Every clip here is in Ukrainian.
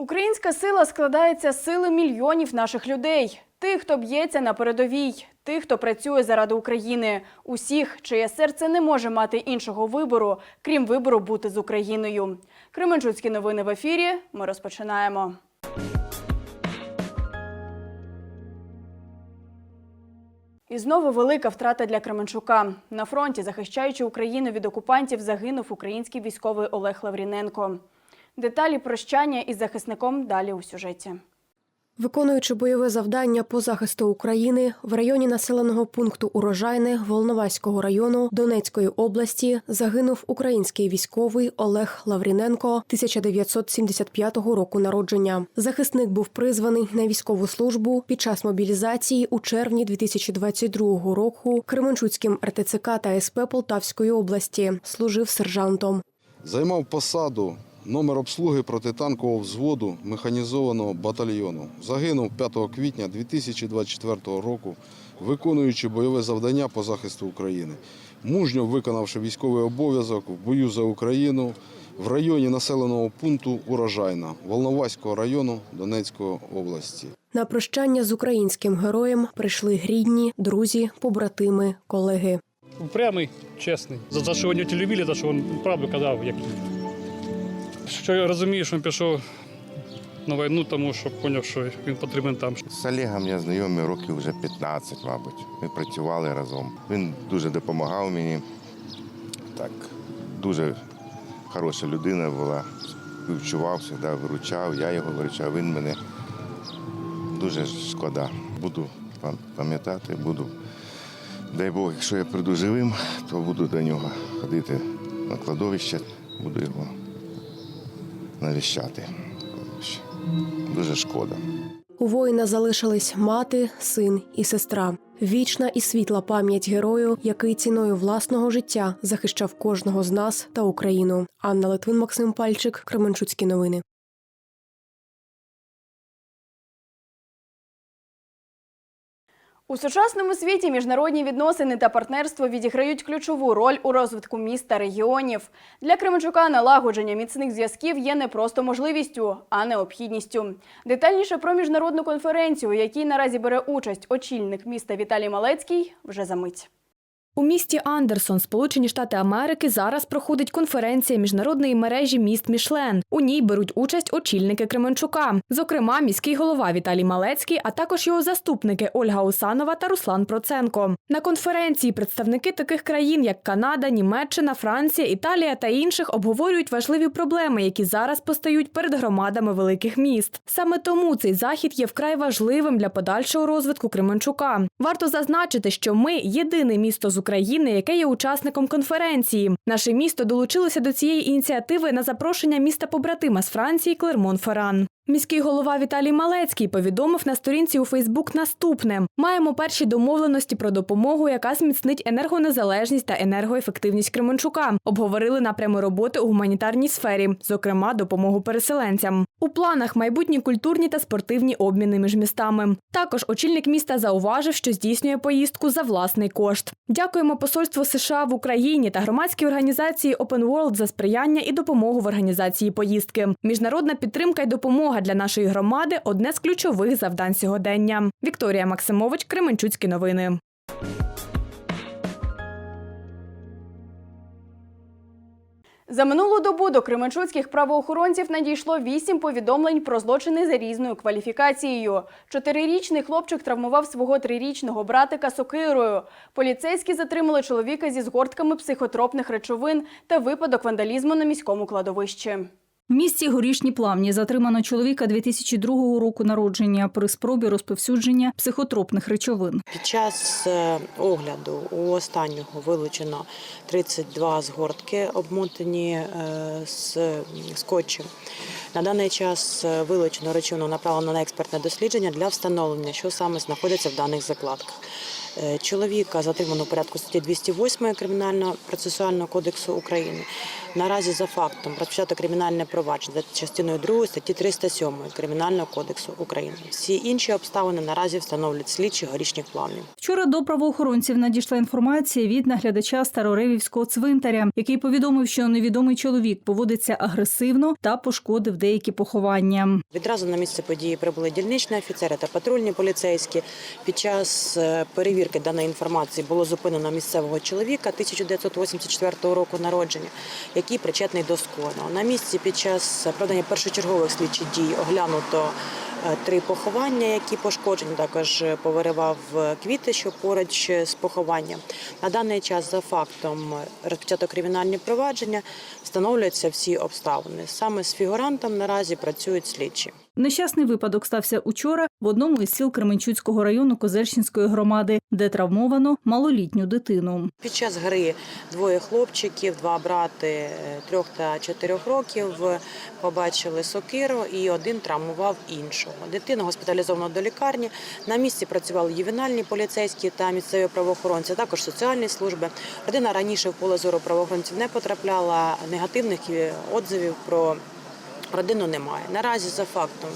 Українська сила складається з сили мільйонів наших людей. Тих, хто б'ється на передовій, тих, хто працює заради України, усіх, чиє серце не може мати іншого вибору, крім вибору бути з Україною. Кременчуцькі новини в ефірі. Ми розпочинаємо. І знову велика втрата для Кременчука. На фронті, захищаючи Україну від окупантів, загинув український військовий Олег Лавріненко. Деталі прощання із захисником далі у сюжеті. Виконуючи бойове завдання по захисту України в районі населеного пункту Урожайне Волноваського району Донецької області загинув український військовий Олег Лавріненко 1975 року народження. Захисник був призваний на військову службу під час мобілізації у червні 2022 року Кременчуцьким РТЦК та СП Полтавської області. Служив сержантом. Займав посаду номер обслуги протитанкового взводу механізованого батальйону. Загинув 5 квітня 2024 року, виконуючи бойове завдання по захисту України. Мужньо виконавши військовий обов'язок в бою за Україну в районі населеного пункту Урожайна Волноваського району Донецької області. На прощання з українським героєм прийшли рідні, друзі, побратими, колеги. Упрямий, чесний. За те, що не любили, за що він правду казав, як що я розумію, що він пішов на війну, тому що зрозумів, що він потрібен там. З Олегом я знайомий років вже 15, мабуть. Ми працювали разом. Він дуже допомагав мені. Так, дуже хороша людина була. Співчував, завжди виручав, я його виручав, він мене дуже шкода. Буду пам'ятати, буду. Дай Бог, якщо я прийду живим, то буду до нього ходити на кладовище, буду його навіщати. Дуже шкода. У воїна залишились мати, син і сестра. Вічна і світла пам'ять герою, який ціною власного життя захищав кожного з нас та Україну. Анна Литвин, Максим Пальчик, Кременчуцькі новини. У сучасному світі міжнародні відносини та партнерство відіграють ключову роль у розвитку міст та регіонів. Для Кременчука налагодження міцних зв'язків є не просто можливістю, а необхідністю. Детальніше про міжнародну конференцію, якій наразі бере участь очільник міста Віталій Малецький, вже за мить. У місті Андерсон, Сполучені Штати Америки, зараз проходить конференція міжнародної мережі міст Мішлен. У ній беруть участь очільники Кременчука, зокрема, міський голова Віталій Малецький, а також його заступники Ольга Усанова та Руслан Проценко. На конференції представники таких країн, як Канада, Німеччина, Франція, Італія та інших, обговорюють важливі проблеми, які зараз постають перед громадами великих міст. Саме тому цей захід є вкрай важливим для подальшого розвитку Кременчука. Варто зазначити, що ми єдине місто з України, яке є учасником конференції. Наше місто долучилося до цієї ініціативи на запрошення міста побратима з Франції Клермон-Ферран. Міський голова Віталій Малецький повідомив на сторінці у Фейсбук наступне: маємо перші домовленості про допомогу, яка зміцнить енергонезалежність та енергоефективність Кременчука. Обговорили напрями роботи у гуманітарній сфері, зокрема допомогу переселенцям. У планах майбутні культурні та спортивні обміни між містами. Також очільник міста зауважив, що здійснює поїздку за власний кошт. Дякуємо посольству США в Україні та громадській організації Open World за сприяння і допомогу в організації поїздки. Міжнародна підтримка і допомога для нашої громади одне з ключових завдань сьогодення. Вікторія Максимович, Кременчуцькі новини. За минулу добу до кременчуцьких правоохоронців надійшло вісім повідомлень про злочини за різною кваліфікацією. Чотирирічний хлопчик травмував свого трирічного братика сокирою. Поліцейські затримали чоловіка зі згортками психотропних речовин та випадок вандалізму на міському кладовищі. В місті Горішні Плавні затримано чоловіка 2002 року народження при спробі розповсюдження психотропних речовин. Під час е, огляду у останнього вилучено 32 згортки, обмотані е, з скотчем. На даний час е, вилучено речовину направлено на експертне дослідження для встановлення, що саме знаходиться в даних закладках. Е, Чоловіка затримано в порядку статті 208 Кримінального процесуального кодексу України. Наразі за фактом розпочато кримінальне провадження за частиною 2 статті 307 Кримінального кодексу України. Всі інші обставини наразі встановлюють слідчі горішніх плавнів. Вчора до правоохоронців надійшла інформація від наглядача Староревівського цвинтаря, який повідомив, що невідомий чоловік поводиться агресивно та пошкодив деякі поховання. Відразу на місце події прибули дільничні офіцери та патрульні поліцейські. Під час е, перевірки даної інформації було зупинено місцевого чоловіка 1984 року народження, який причетний до скоєного. На місці під час проведення першочергових слідчих дій оглянуто е, три поховання, які пошкоджені. Також е, повиривав е, квіти, що поруч з похованням. На даний час за фактом розпочато кримінальні провадження, встановлюються всі обставини. Саме з фігурантом наразі працюють слідчі. Нещасний випадок стався учора в одному із сіл Кременчуцького району Козельщинської громади, де травмовано малолітню дитину. Під час гри двоє хлопчиків, два брати е, трьох та чотирьох років е, побачили сокиру і один травмував іншого. Дитину госпіталізовано до лікарні. На місці працювали ювенальні поліцейські та місцеві правоохоронці, також соціальні служби. Родина раніше в поле зору правоохоронців не потрапляла. Негативних е, отзивів про родину немає. Наразі за фактом.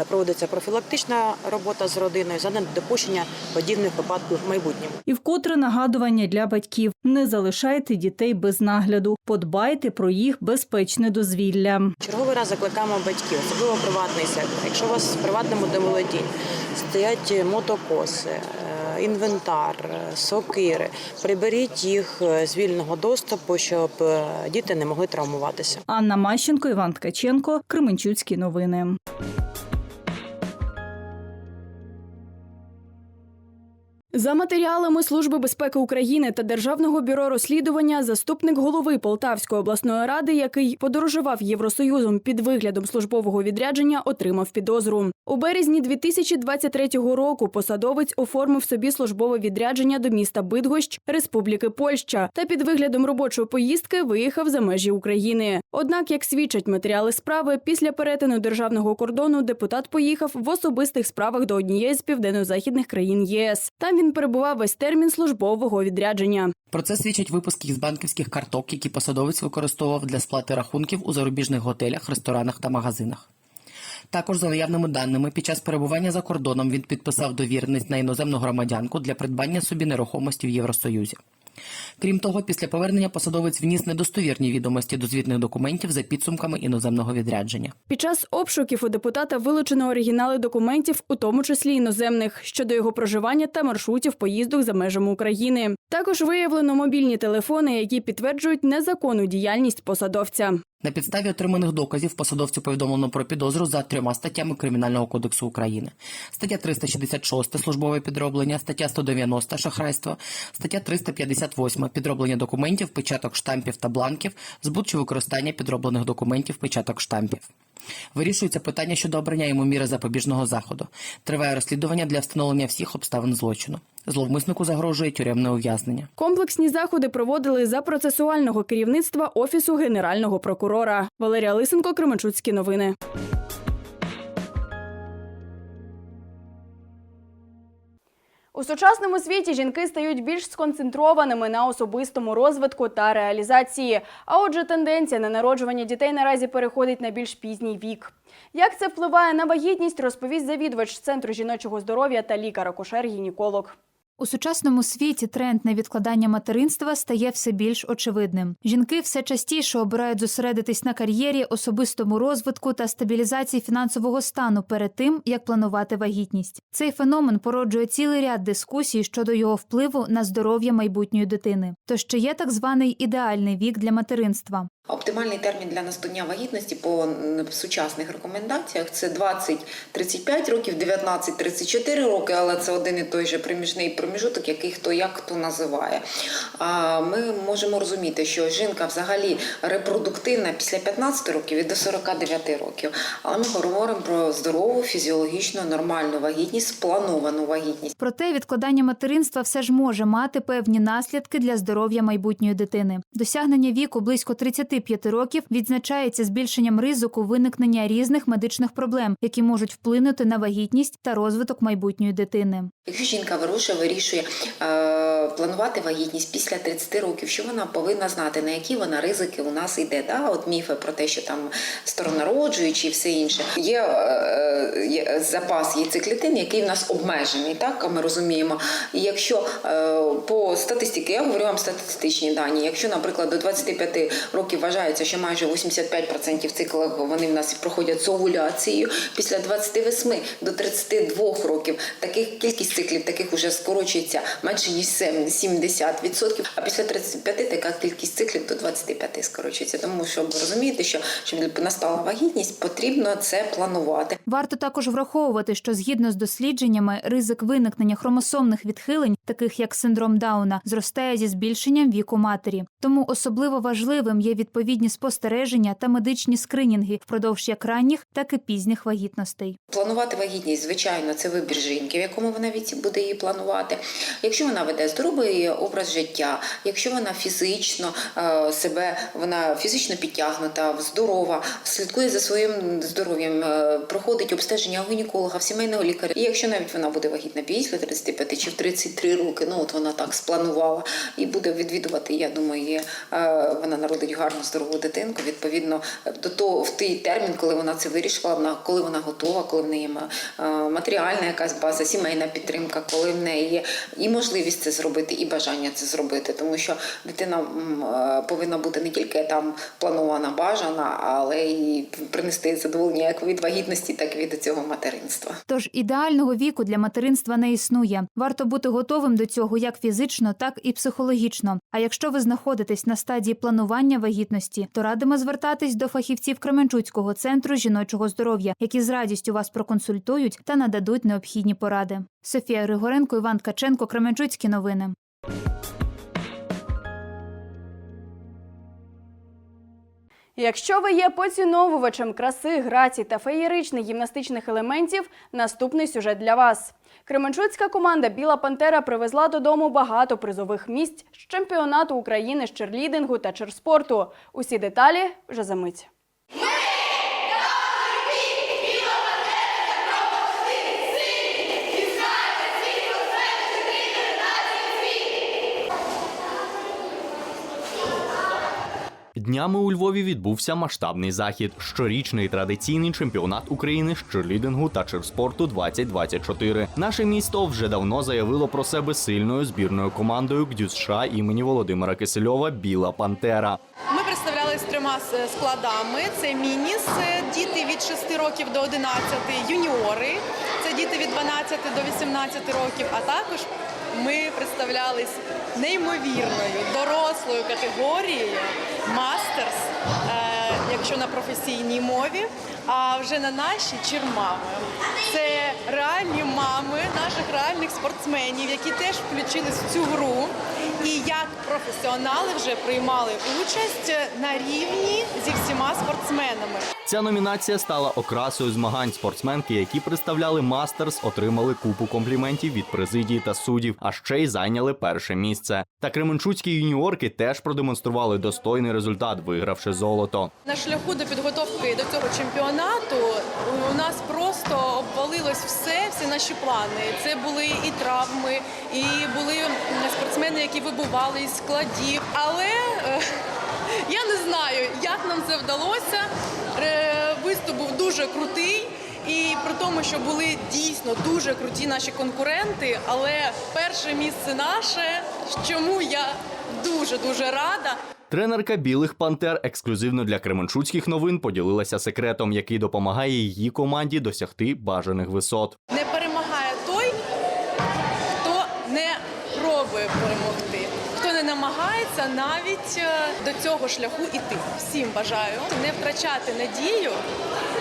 е, Проводиться профілактична робота з родиною за недопущення подібних випадків в майбутньому. І вкотре нагадування для батьків: не залишайте дітей без нагляду, подбайте про їх безпечне дозвілля. Черговий раз закликаємо батьків, особливо приватний сектор. Якщо у вас в приватному домолодінні стоять мотокоси, е, інвентар, е, сокири, приберіть їх е, з вільного доступу, щоб е, діти не могли травмуватися. Анна Мащенко, Іван Ткаченко, Кременчуцькі новини. За матеріалами Служби безпеки України та Державного бюро розслідування, заступник голови Полтавської обласної ради, який подорожував Євросоюзом під виглядом службового відрядження, отримав підозру. У березні 2023 року посадовець оформив собі службове відрядження до міста Бидгощ, Республіки Польща, та під виглядом робочої поїздки виїхав за межі України. Однак, як свідчать матеріали справи, після перетину державного кордону депутат поїхав в особистих справах до однієї з південно-західних країн ЄС. Там він перебував весь термін службового відрядження. Про це свідчать випуски із банківських карток, які посадовець використовував для сплати рахунків у зарубіжних готелях, ресторанах та магазинах. Також за наявними даними, під час перебування за кордоном він підписав довіреність на іноземну громадянку для придбання собі нерухомості в Євросоюзі. Крім того, після повернення посадовець вніс недостовірні відомості до звітних документів за підсумками іноземного відрядження. Під час обшуків у депутата вилучено оригінали документів, у тому числі іноземних, щодо його проживання та маршрутів поїздок за межами України. Також виявлено мобільні телефони, які підтверджують незаконну діяльність посадовця. На підставі отриманих доказів посадовцю повідомлено про підозру за трьома статтями Кримінального кодексу України: стаття 366 службове підроблення, стаття 190 шахрайство, стаття 358 підроблення документів, печаток штампів та бланків, збут чи використання підроблених документів, печаток штампів. Вирішується питання щодо обрання йому міри запобіжного заходу. Триває розслідування для встановлення всіх обставин злочину. Зловмиснику загрожує тюремне ув'язнення. Комплексні заходи проводили за процесуального керівництва Офісу Генерального прокурора. Валерія Лисенко, Кременчуцькі новини. У сучасному світі жінки стають більш сконцентрованими на особистому розвитку та реалізації. А отже, тенденція на народжування дітей наразі переходить на більш пізній вік. Як це впливає на вагітність, розповість завідувач центру жіночого здоров'я та лікар-акушер-гінеколог. У сучасному світі тренд на відкладання материнства стає все більш очевидним. Жінки все частіше обирають зосередитись на кар'єрі, особистому розвитку та стабілізації фінансового стану перед тим, як планувати вагітність. Цей феномен породжує цілий ряд дискусій щодо його впливу на здоров'я майбутньої дитини. То ще є так званий ідеальний вік для материнства. Оптимальний термін для настання вагітності по сучасних рекомендаціях це 20-35 років, 19-34 роки, але це один і той же приміжний проміжуток, який хто як хто називає. А ми можемо розуміти, що жінка взагалі репродуктивна після 15 років і до 49 років. Але ми говоримо про здорову, фізіологічну, нормальну вагітність, сплановану вагітність. Проте відкладання материнства все ж може мати певні наслідки для здоров'я майбутньої дитини. Досягнення віку близько 30 25 років відзначається збільшенням ризику виникнення різних медичних проблем, які можуть вплинути на вагітність та розвиток майбутньої дитини. Якщо жінка вирушує, вирішує е, планувати вагітність після 30 років, що вона повинна знати, на які вона ризики у нас йде. Да? От міфи про те, що там сторонароджуючі і все інше. Є, е, є запас яйцеклітин, який в нас обмежений, так ми розуміємо. І якщо е, по статистиці, я говорю вам статистичні дані, якщо, наприклад, до 25 років вважається, що майже 85% циклів вони в нас проходять з овуляцією, після 28 до 32 років таких кількість циклів таких уже скорочується менше ніж 70%, а після 35 така кількість циклів до 25 скорочується. Тому що ви розумієте, що щоб настала вагітність, потрібно це планувати. Варто також враховувати, що згідно з дослідженнями, ризик виникнення хромосомних відхилень, таких як синдром Дауна, зростає зі збільшенням віку матері. Тому особливо важливим є відповідні спостереження та медичні скринінги впродовж як ранніх, так і пізніх вагітностей. Планувати вагітність, звичайно, це вибір жінки, в якому вона віці буде її планувати. Якщо вона веде здоровий образ життя, якщо вона фізично е, себе, вона фізично підтягнута, здорова, слідкує за своїм здоров'ям, е, проходить обстеження у гінеколога, сімейного лікаря. І якщо навіть вона буде вагітна після 35 чи в 33 роки, ну от вона так спланувала і буде відвідувати, я думаю, е, вона народить гарну здорову дитинку. Відповідно до того в той термін, коли вона це вирішила, вона коли вона готова, коли в неї е, матеріальна якась база, сімейна підтримка, коли в неї є і можливість це зробити, і бажання це зробити, тому що дитина е, повинна бути не тільки там планована, бажана, але й принести задоволення як від вагітності, так і від цього материнства. Тож ідеального віку для материнства не існує. Варто бути готовим до цього як фізично, так і психологічно. А якщо ви знаходитесь на стадії планування вагітності, то радимо звертатись до фахівців Кременчуцького центру жіночого здоров'я, які з радістю вас проконсультують та нададуть необхідні поради. Софія Григоренко, Іван Каченко, Кременчуцькі новини. Якщо ви є поціновувачем краси, граці та феєричних гімнастичних елементів, наступний сюжет для вас. Кременчуцька команда Біла Пантера привезла додому багато призових місць з чемпіонату України з черлідингу та черспорту. Усі деталі вже за мить. Днями у Львові відбувся масштабний захід. Щорічний традиційний чемпіонат України з черлідингу та черспорту 2024. Наше місто вже давно заявило про себе сильною збірною командою ГДЮС США імені Володимира Кисельова Біла Пантера. Ми представляли з трьома складами: це міні, це діти від 6 років до 11, юніори, це діти від 12 до 18 років. А також ми представлялись неймовірною дорослою категорією мастерс, якщо на професійній мові. А вже на нашій чермами. Це реальні мами наших реальних спортсменів, які теж включились в цю гру. І як професіонали вже приймали участь на рівні зі всіма спортсменами. Ця номінація стала окрасою змагань спортсменки, які представляли мастерс, отримали купу компліментів від президії та суддів, а ще й зайняли перше місце. Та кременчуцькі юніорки теж продемонстрували достойний результат, вигравши золото. На шляху до підготовки до цього чемпіонату у нас просто обвалилось все, всі наші плани. Це були і травми, і були спортсмени, які вибували із складів. Але е, я не знаю, як нам це вдалося. Е, Виступ був дуже крутий. І при тому, що були дійсно дуже круті наші конкуренти, але перше місце наше, чому я дуже дуже рада. Тренерка білих пантер ексклюзивно для кременчуцьких новин поділилася секретом, який допомагає її команді досягти бажаних висот. Не перемагає той, хто не пробує перемогти, хто не намагається навіть е, до цього шляху іти. Всім бажаю не втрачати надію,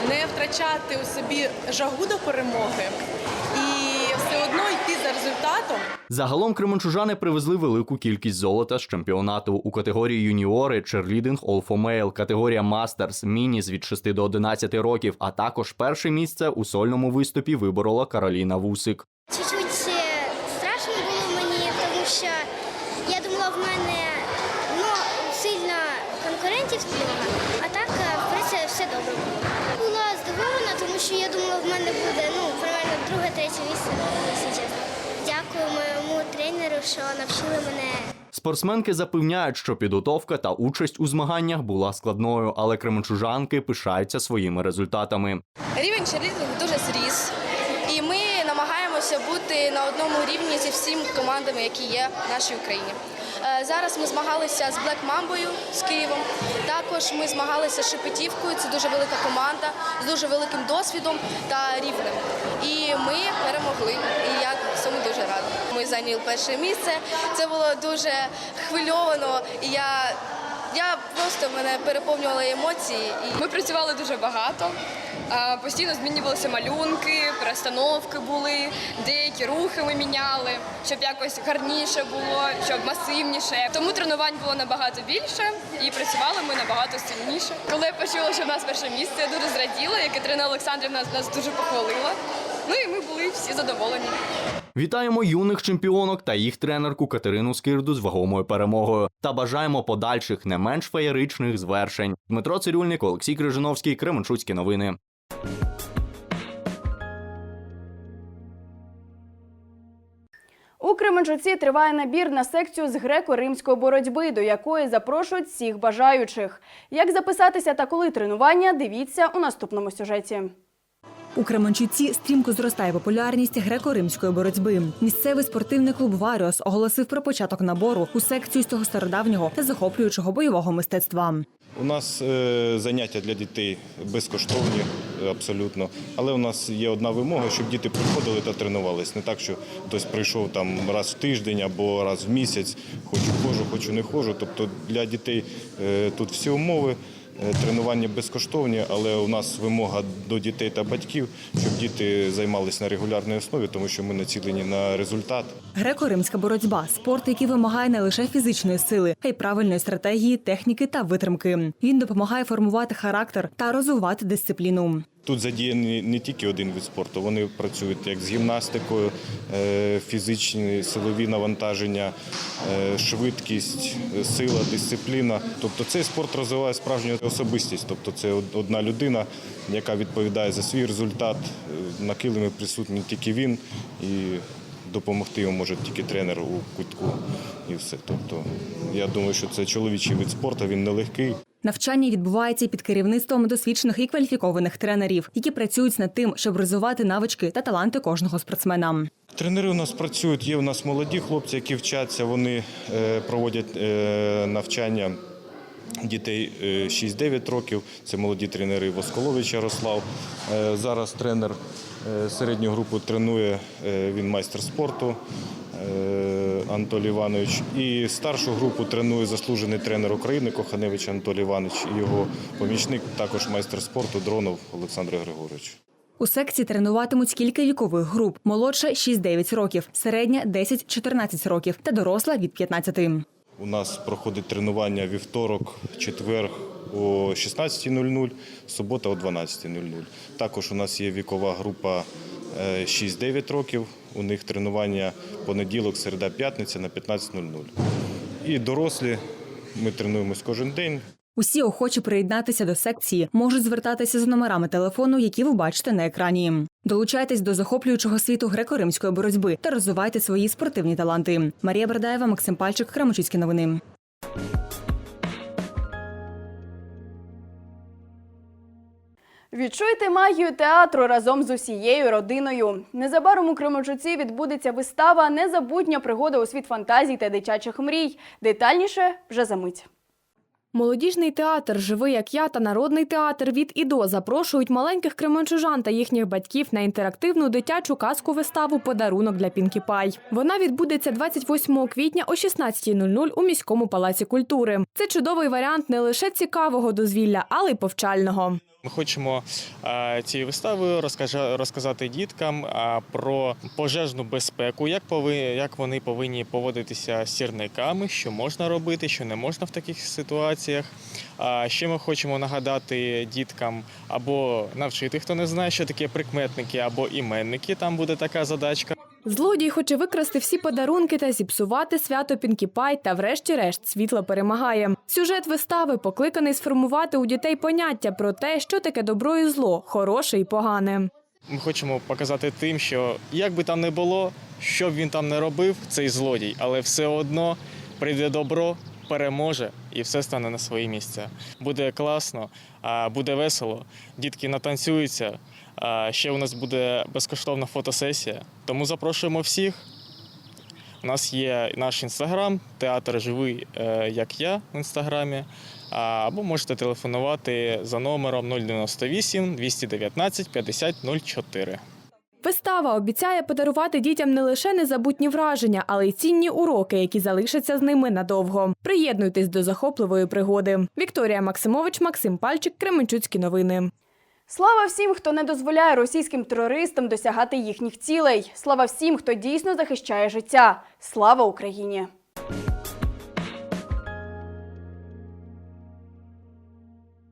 не втрачати у собі жагу до перемоги Загалом кременчужани привезли велику кількість золота з чемпіонату у категорії юніори, черлідинг All for Male, категорія Мастерс, мініс від 6 до 11 років, а також перше місце у сольному виступі виборола Кароліна Вусик. Що навчили мене Спортсменки запевняють, що підготовка та участь у змаганнях була складною, але кременчужанки пишаються своїми результатами. Рівень черлідингу дуже зріс, і ми намагаємося бути на одному рівні зі всіма командами, які є в нашій Україні. Е, Зараз ми змагалися з Блек Мамбою з Києвом. Також ми змагалися з Шепетівкою. Це дуже велика команда з дуже великим досвідом та рівнем. І ми перемогли. І я дуже рада. Ми зайняли перше місце. Це було дуже хвильовано. І я я просто мене переповнювали емоції. І ми працювали дуже багато. Постійно змінювалися малюнки, перестановки були, деякі рухи ми міняли, щоб якось гарніше було, щоб масивніше. Тому тренувань було набагато більше і працювали ми набагато сильніше. Коли я почула, що в нас перше місце, я дуже зраділа, як Катерина Олександрівна нас дуже похвалила. Ну і ми були всі задоволені. Вітаємо юних чемпіонок та їх тренерку Катерину Скирду з вагомою перемогою та бажаємо подальших не менш феєричних звершень. Дмитро Цирюльник, Олексій Крижиновський, Кременчуцькі новини. У Кременчуці триває набір на секцію з греко-римської боротьби, до якої запрошують всіх бажаючих. Як записатися та коли тренування, дивіться у наступному сюжеті. У Кременчуці стрімко зростає популярність греко-римської боротьби. Місцевий спортивний клуб Варіос оголосив про початок набору у секцію з цього стародавнього та захоплюючого бойового мистецтва. У нас е, заняття для дітей безкоштовні абсолютно. Але у нас є одна вимога, щоб діти приходили та тренувались. Не так, що хтось прийшов там раз в тиждень або раз в місяць, хочу хожу, хочу не хожу. Тобто для дітей е, тут всі умови. Е, Тренування безкоштовні, але у нас вимога до дітей та батьків, щоб діти займалися на регулярній основі, тому що ми націлені на результат. Греко-римська боротьба спорт, який вимагає не лише фізичної сили, а й правильної стратегії, техніки та витримки. Він допомагає формувати характер та розвивати дисципліну. Тут задіяний не тільки один вид спорту, вони працюють як з гімнастикою, е, фізичні силові навантаження, е, швидкість, сила, дисципліна. Тобто цей спорт розвиває справжню особистість. Тобто це одна людина, яка відповідає за свій результат. Е, На килимі присутній тільки він і допомогти йому може тільки тренер у кутку і все. Тобто я думаю, що це чоловічий вид спорту, він нелегкий. Навчання відбувається під керівництвом досвідчених і кваліфікованих тренерів, які працюють над тим, щоб розвивати навички та таланти кожного спортсмена. Тренери у нас працюють. Є у нас молоді хлопці, які вчаться. Вони е, проводять е, навчання дітей е, 6-9 років. Це молоді тренери Восколович Ярослав. Е, Зараз тренер е, середню групу тренує. е, Він майстер спорту. е, Анатолій Іванович і старшу групу тренує заслужений тренер України Коханевич Анатолій Іванович і його помічник, також майстер спорту Дронов Олександр Григорович. У секції тренуватимуть кілька вікових груп: молодша 6-9 років, середня 10-14 років та доросла від 15. У нас проходить тренування вівторок, четвер о 16.00, субота о 12.00. Також у нас є вікова група е, 6-9 років. У них тренування понеділок, середа, п'ятниця на 15.00. І дорослі ми тренуємось кожен день. Усі охочі приєднатися до секції можуть звертатися за номерами телефону, які ви бачите на екрані. Долучайтесь до захоплюючого світу греко-римської боротьби та розвивайте свої спортивні таланти. Марія Бердаєва, Максим Пальчик, Крамочицькі новини. Відчуйте магію театру разом з усією родиною. Незабаром у Кременчуці відбудеться вистава Незабутня пригода у світ фантазій та дитячих мрій. Детальніше вже за мить. Молодіжний театр Живий як я та народний театр від і до запрошують маленьких кременчужан та їхніх батьків на інтерактивну дитячу казку виставу Подарунок для Пінкі Пай. Вона відбудеться 28 квітня о 16.00 у міському палаці культури. Це чудовий варіант не лише цікавого дозвілля, але й повчального. Ми хочемо е, цією виставою розказати діткам е, про пожежну безпеку, як як вони повинні поводитися з сірниками, що можна робити, що не можна в таких ситуаціях. Ще ми хочемо нагадати діткам або навчити, хто не знає, що таке прикметники або іменники. Там буде така задачка. Злодій хоче викрасти всі подарунки та зіпсувати свято Пінкі Пай, та врешті-решт світло перемагає. Сюжет вистави покликаний сформувати у дітей поняття про те, що таке добро і зло, хороше і погане. Ми хочемо показати тим, що як би там не було, що б він там не робив, цей злодій, але все одно прийде добро, переможе і все стане на свої місця. Буде класно, буде весело, дітки натанцюються. Ще у нас буде безкоштовна фотосесія. Тому запрошуємо всіх. У нас є наш інстаграм, театр живий, е, як я в інстаграмі. Або можете телефонувати за номером 098 219 50 04. Вистава обіцяє подарувати дітям не лише незабутні враження, але й цінні уроки, які залишаться з ними надовго. Приєднуйтесь до захопливої пригоди. Вікторія Максимович, Максим Пальчик, Кременчуцькі новини. Слава всім, хто не дозволяє російським терористам досягати їхніх цілей. Слава всім, хто дійсно захищає життя. Слава Україні!